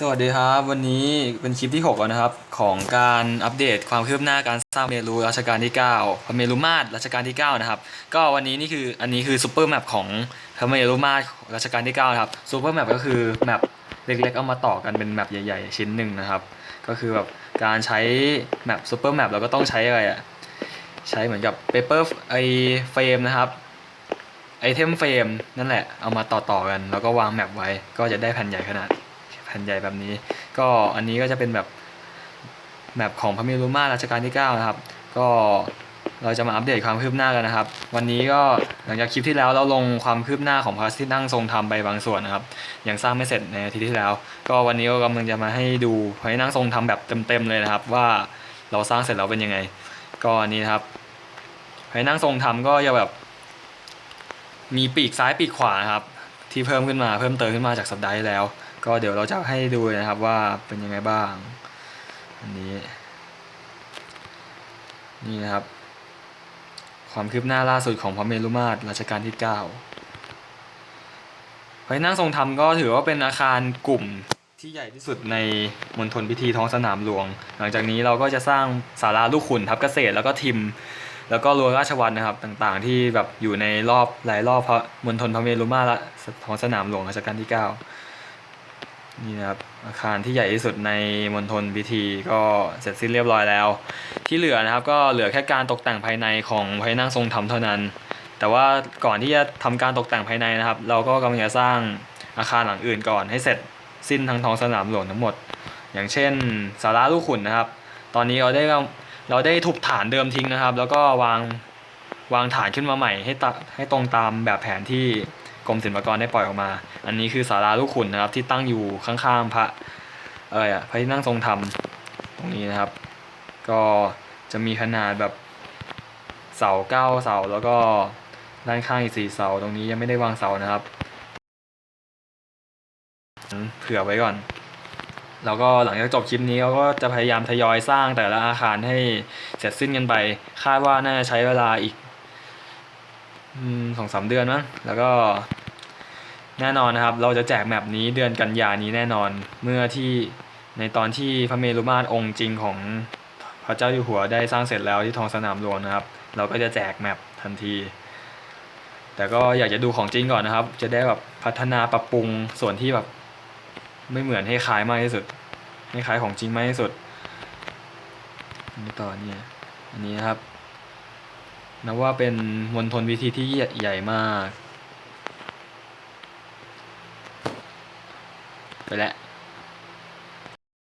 สวัสดีครับ วันนี้เป็นคลิปที่ 6 แล้วนะครับ ของการอัปเดตความคืบหน้าการสร้างเมรูรัชกาลที่ 9 พระเมรุมาตรรัชกาลที่ 9 นะครับ ก็วันนี้นี่คืออันนี้คือซูเปอร์แมปของพระเมรุมาตรรัชกาลที่ 9 นะครับซูเปอร์แมปก็คือแมปเล็กๆ เอามาต่อกันเป็นแมปใหญ่ๆ ชิ้นหนึ่งนะครับ ก็คือแบบการใช้แมปซูเปอร์แมปเราก็ต้องใช้อะไรอะใช้เหมือนกับเปเปอร์ไอเฟรมนะครับไอเทมเฟรมนั่นแหละเอามาต่อๆกัน แล้วก็วางแมปไว้ก็จะได้แผ่นใหญ่ขนาด ผ่นใหญ่แบบนี้ ก็อันนี้ก็จะเป็นแบบแมปของพระเมรุมาตรรัชกาลที่ 9 นะครับ ก็เราจะมาอัปเดตความคืบหน้ากันนะครับ วันนี้ก็หลังจากคลิปที่แล้วเราลงความคืบหน้าของพระที่นั่งทรงธรรมไปบางส่วนนะครับยังสร้างไม่เสร็จในอาทิตย์ที่แล้ว ก็วันนี้ก็กำลังจะมาให้ดูพระที่นั่งทรงธรรมแบบเต็มๆเลยนะครับ ว่าเราสร้างเสร็จแล้วเป็นยังไง ก็อันนี้นะครับพระที่นั่งทรงธรรมก็จะแบบ มีปีกซ้ายปีกขวานะครับที่เพิ่มขึ้นมาเพิ่มเติมขึ้นมาจากสัปดาห์ที่แล้ว ก็เดี๋ยวเราจะให้ดูนะครับว่าเป็นยังไงบ้าง อันนี้ นี่นะครับ ความคืบหน้าล่าสุดของพระเมรุมาตรรัชกาลที่9พระที่นั่งทรงธรรมก็ถือว่าเป็นอาคารกลุ่มที่ใหญ่ที่สุดในมณฑลพิธีท้องสนามหลวง หลังจากนี้เราก็จะสร้างศาลาลูกขุนทัพเกษตรแล้วก็ทิม แล้วก็รัวราชวัณนะครับต่างๆ ที่แบบอยู่ในรอบหลายรอบพระมณฑลพระเมรุมาตรละท้องสนามหลวงรัชกาลที่ 9 นี่นะครับอาคารที่ใหญ่ที่สุดในมณฑลพิธีก็เสร็จสิ้นเรียบร้อยแล้ว ที่เหลือนะครับก็เหลือแค่การตกแต่งภายในของพระนั่งทรงธรรมเท่านั้น แต่ว่าก่อนที่จะทำการตกแต่งภายในนะครับ เราก็กำลังจะสร้างอาคารหลังอื่นก่อนให้เสร็จสิ้นทั้งท้องสนามหลวงทั้งหมด อย่างเช่นศาลาลูกขุนนะครับ ตอนนี้เราได้เราได้ทุบฐานเดิมทิ้งนะครับ แล้วก็วางวางฐานขึ้นมาใหม่ให้ตให้ตรงตามแบบแผนที่ กรมศิลปากรได้ปล่อยออกมา อันนี้คือศาลาลูกขุนนะครับ ที่ตั้งอยู่ข้างๆพระเอะไรอะพระที่นั่งทรงธรรมตรงนี้นะครับ ก็จะมีขนาดแบบเสาเก้าเสาแล้วก็ด้านข้างอีกสี่เสาตรงนี้ยังไม่ได้วางเสานะครับเผื่อไว้ก่อน แล้วก็หลังจากจบคลิปนี้เราก็จะพยายามทยอยสร้างแต่ละอาคารให้เสร็จสิ้นกันไป คาดว่าน่าจะใช้เวลาอีก สองสามเดือนมั้งแล้วก็แน่นอนนะครับ เราจะแจกแมปนี้เดือนกันยานี้แน่นอนเมื่อที่ในตอนที่พระเมรุมาตรองค์จริงของพระเจ้าอยู่หัวได้สร้างเสร็จแล้วที่ท้องสนามหลวงนะครับ เราก็จะแจกแมปทันที แต่ก็อยากจะดูของจริงก่อนนะครับ จะได้แบบพัฒนาปรับปรุงส่วนที่แบบไม่เหมือนให้คล้ายมากที่สุด ให้คล้ายของจริงมากที่สุดนนี้ต่อเนี่ยอันนี้นะครับ นับว่าเป็นมณฑลพิธีที่ใหญ่มาก ไปแล้ว